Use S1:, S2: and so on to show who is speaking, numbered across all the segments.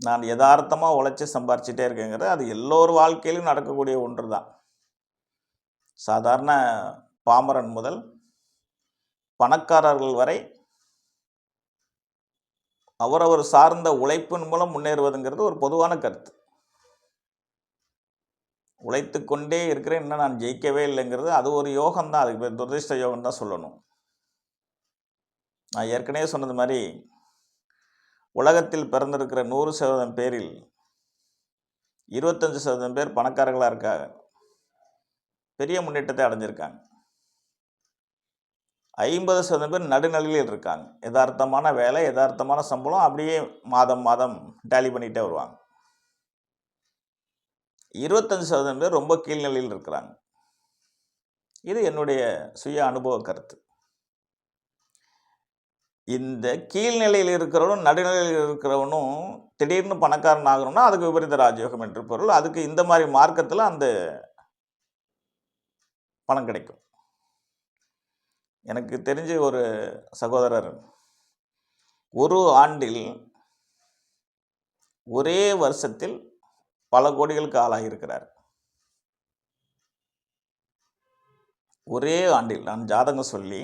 S1: நான் யதார்த்தமாக உழைச்சி சம்பாரிச்சிட்டே இருக்கேங்கிறது அது எல்லோர் வாழ்க்கையிலும் நடக்கக்கூடிய ஒன்று தான் சாதாரண பாமரன் முதல் பணக்காரர்கள் வரை அவரவர் சார்ந்த உழைப்பின் மூலம் முன்னேறுவதுங்கிறது ஒரு பொதுவான கருத்து. உழைத்து கொண்டே இருக்கிறேன் இன்னும் நான் ஜெயிக்கவே இல்லைங்கிறது அது ஒரு யோகம் தான் அதுக்கு பேர் துரதிர்ஷ்ட யோகம் தான் சொல்லணும். நான் ஏற்கனவே சொன்னது மாதிரி உலகத்தில் பிறந்திருக்கிற நூறு சதவீதம் பேரில் இருபத்தஞ்சு சதவீதம் பேர் பணக்காரர்களாக இருக்காங்க. பெரிய முன்னேற்றத்தை அடைஞ்சிருக்காங்க. ஐம்பது சதவீதம் பேர் நடுநிலையில் இருக்காங்க. யதார்த்தமான வேலை யதார்த்தமான சம்பளம் அப்படியே மாதம் மாதம் டேலி பண்ணிகிட்டே வருவாங்க. இருபத்தஞ்சு சதவீதம் பேர் ரொம்ப கீழ்நிலையில் இருக்கிறாங்க. இது என்னுடைய சுய அனுபவ கருத்து. இந்த கீழ்நிலையில் இருக்கிறவனும் நடுநிலையில் இருக்கிறவனும் திடீர்னு பணக்காரன் ஆகணும்னா அதுக்கு விபரீத ராஜயோகம் என்று பொருள். அதுக்கு இந்த மாதிரி மார்க்கத்தில் அந்த பணம் கிடைக்கும். எனக்கு தெரிஞ்ச ஒரு சகோதரர் ஒரு ஆண்டில் ஒரே வருஷத்தில் பல கோடிகளுக்கு ஆளாகியிருக்கிறார். ஒரே ஆண்டில் நான் ஜாதகம் சொல்லி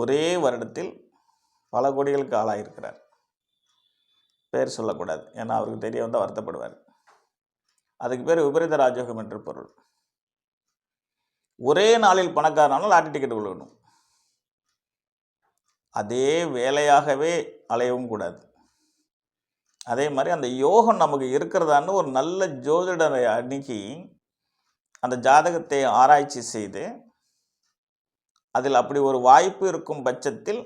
S1: ஒரே வருடத்தில் பல கோடிகளுக்கு ஆளாயிருக்கிறார். பேர் சொல்லக்கூடாது ஏன்னா அவருக்கு தெரிய வந்தால் வருத்தப்படுவார். அதுக்கு பேர் விபரீத ராஜயோகம் என்று பொருள். ஒரே நாளில் பணக்காரனாலும் லாட்டரி டிக்கெட் விழுகணும் அதே வேலையாகவே அலையவும் கூடாது. அதே மாதிரி அந்த யோகம் நமக்கு இருக்கிறதான்னு ஒரு நல்ல ஜோதிடரை அணுகி அந்த ஜாதகத்தை ஆராய்ச்சி செய்து அதில் அப்படி ஒரு வாய்ப்பு இருக்கும் பட்சத்தில்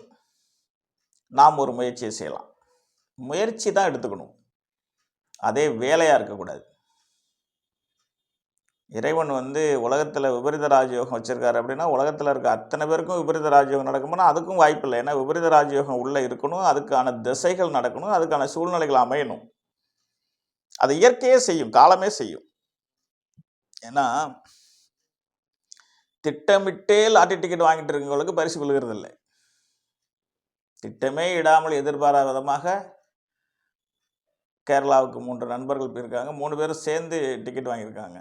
S1: நாம் ஒரு முயற்சியை செய்யலாம். முயற்சி தான் எடுத்துக்கணும். அதே வேலையாக இருக்கக்கூடாது. இறைவன் வந்து உலகத்தில் விபரீத ராஜயோகம் வச்சுருக்காரு அப்படின்னா உலகத்தில் இருக்க அத்தனை பேருக்கும் விபரீத ராஜயோகம் நடக்கும்னா அதுக்கும் வாய்ப்பு இல்லை. ஏன்னா விபரீத ராஜயோகம் உள்ளே இருக்கணும் அதுக்கான திசைகள் நடக்கணும் அதுக்கான சூழ்நிலைகள் அமையணும். அது இயற்கையே செய்யும் காலமே செய்யும். ஏன்னா திட்டமிட்டே லாட்டரி டிக்கெட் வாங்கிட்டு இருக்கவங்களுக்கு பரிசு கொள்கிறது இல்லை திட்டமே இடாமல் எதிர்பாராத விதமாக கேரளாவுக்கு மூன்று நண்பர்கள் போயிருக்காங்க. மூணு பேரும் சேர்ந்து டிக்கெட் வாங்கியிருக்காங்க.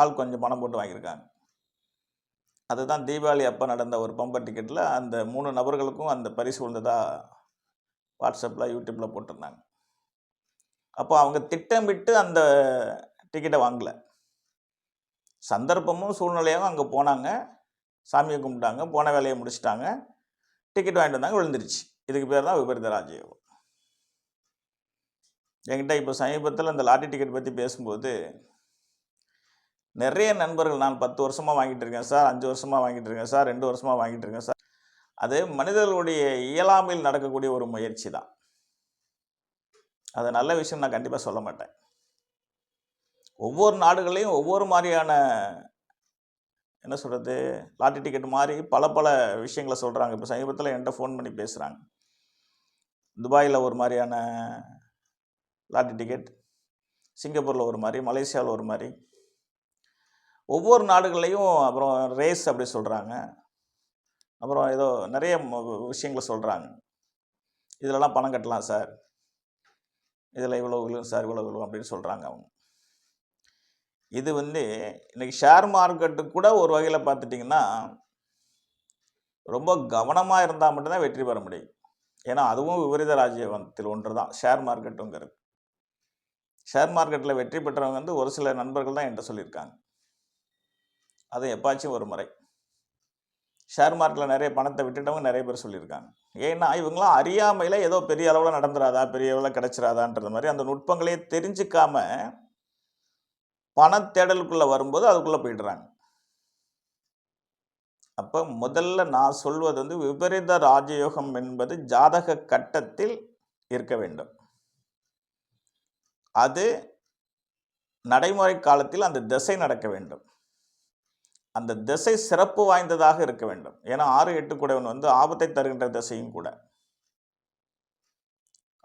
S1: ஆள் கொஞ்சம் பணம் போட்டு வாங்கியிருக்காங்க. அதுதான் தீபாவளி அப்போ நடந்த ஒரு பம்பர் டிக்கெட்டில் அந்த மூணு நபர்களுக்கும் அந்த பரிசு விழுந்ததாக வாட்ஸ்அப்பில் யூடியூப்பில் போட்டிருந்தாங்க. அப்போ அவங்க திட்டமிட்டு அந்த டிக்கெட்டை வாங்கலை. சந்தர்ப்பமும் சூழ்நிலையாகவும் அங்கே போனாங்க. சாமியை கும்பிட்டாங்க. போன வேலையை முடிச்சிட்டாங்க. டிக்கெட் வாங்கிட்டு வந்தாங்க. விழுந்துருச்சு. இதுக்கு பேர் தான் விபரீத ராஜயோகம். என்கிட்ட இப்போ சமீபத்தில் இந்த லாட்டரி டிக்கெட் பற்றி பேசும்போது நிறைய நண்பர்கள் நான் பத்து வருஷமாக வாங்கிட்டு இருக்கேன் சார் அஞ்சு வருஷமாக வாங்கிட்டு இருக்கேன் சார் ரெண்டு வருஷமாக வாங்கிட்டு இருக்கேன் சார். அது மனிதர்களுடைய இயலாமையில் நடக்கக்கூடிய ஒரு முயற்சி தான். அது நல்ல விஷயம் நான் கண்டிப்பாக சொல்ல மாட்டேன். ஒவ்வொரு நாடுகளையும் ஒவ்வொரு மாதிரியான என்ன சொல்கிறது லாட்டரி டிக்கெட் மாதிரி பல பல விஷயங்களை சொல்கிறாங்க இப்போ சமீபத்தில் என்கிட்ட ஃபோன் பண்ணி பேசுகிறாங்க துபாயில் ஒரு மாதிரியான லாட்டரி டிக்கெட் சிங்கப்பூரில் ஒரு மாதிரி மலேசியாவில் ஒரு மாதிரி. ஒவ்வொரு நாடுகள்லையும் அப்புறம் ரேஸ் அப்படி சொல்கிறாங்க அப்புறம் ஏதோ நிறைய விஷயங்களை சொல்கிறாங்க இதிலலாம் பணம் கட்டலாம் சார். இதில் இவ்வளோ விழும் சார் இவ்வளோ விழும் அப்படின்னு சொல்கிறாங்க அவங்க. இது வந்து இன்னைக்கு ஷேர் மார்க்கெட்டு கூட ஒரு வகையில் பார்த்துட்டிங்கன்னா ரொம்ப கவனமாக இருந்தால் மட்டும்தான் வெற்றி பெற முடியும். ஏன்னா அதுவும் விபரீத ராஜ்யத்தில் ஒன்று தான் ஷேர் மார்க்கெட்டுங்கிறது ஷேர் மார்க்கெட்டில் வெற்றி பெற்றவங்க வந்து ஒரு சில நண்பர்கள் தான் என்கிட்ட சொல்லியிருக்காங்க. அது எப்பாச்சும் ஒரு முறை. ஷேர் மார்க்கெட்டில் நிறைய பணத்தை விட்டுட்டவங்க நிறைய பேர் சொல்லியிருக்காங்க. ஏன்னா இவங்களாம் அறியாமையில் ஏதோ பெரிய அளவில் நடந்துராதா பெரிய அளவில் கிடைச்சிராதான்றது மாதிரி அந்த நுட்பங்களையே தெரிஞ்சுக்காம பணத்தேடலுக்குள்ளே வரும்போது அதுக்குள்ளே போயிடுறாங்க. அப்போ முதல்ல நான் சொல்வது வந்து விபரீத ராஜயோகம் என்பது ஜாதக கட்டத்தில் இருக்க வேண்டும். அது நடைமுறை காலத்தில் அந்த திசை நடக்க வேண்டும். அந்த திசை சிறப்பு வாய்ந்ததாக இருக்க வேண்டும். ஏன்னா ஆறு எட்டு கூடவன் வந்து ஆபத்தை தருகின்ற திசையும் கூட.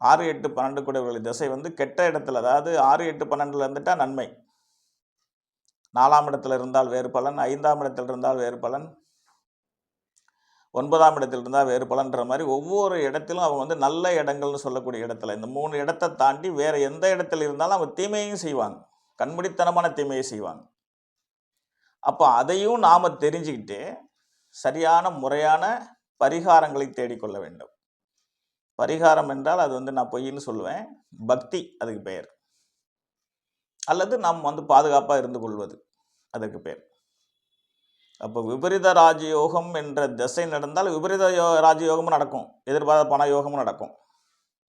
S1: ஆறு எட்டு பன்னெண்டு கூடவர்கள் திசை வந்து கெட்ட இடத்துல அதாவது ஆறு எட்டு பன்னெண்டுல இருந்துட்டா நன்மை. நாலாம் இடத்தில் இருந்தால் வேறு பலன் ஐந்தாம் இடத்தில் இருந்தால் வேறு பலன் ஒன்பதாம் இடத்தில் இருந்தால் வேறு பலன்ற மாதிரி ஒவ்வொரு இடத்திலும் அவங்க வந்து நல்ல இடங்கள்னு சொல்லக்கூடிய இடத்துல இந்த மூணு இடத்தை தாண்டி வேறு எந்த இடத்துல இருந்தாலும் அவங்க தீமையும் செய்வாங்க. கண்முடித்தனமான தீமையை செய்வாங்க. அப்போ அதையும் நாம் தெரிஞ்சுக்கிட்டு சரியான முறையான பரிகாரங்களை தேடிக்கொள்ள வேண்டும். பரிகாரம் என்றால் அது வந்து நான் பொய்ன்னு சொல்லுவேன். பக்தி அதுக்கு பெயர். அல்லது நாம் வந்து பாதுகாப்பாக இருந்து கொள்வது. அதற்கு பேர். அப்போ விபரீத ராஜயோகம் என்ற திசை நடந்தால் விபரீத யோ ராஜயோகமும் நடக்கும். எதிர்பாராத பண யோகமும் நடக்கும்.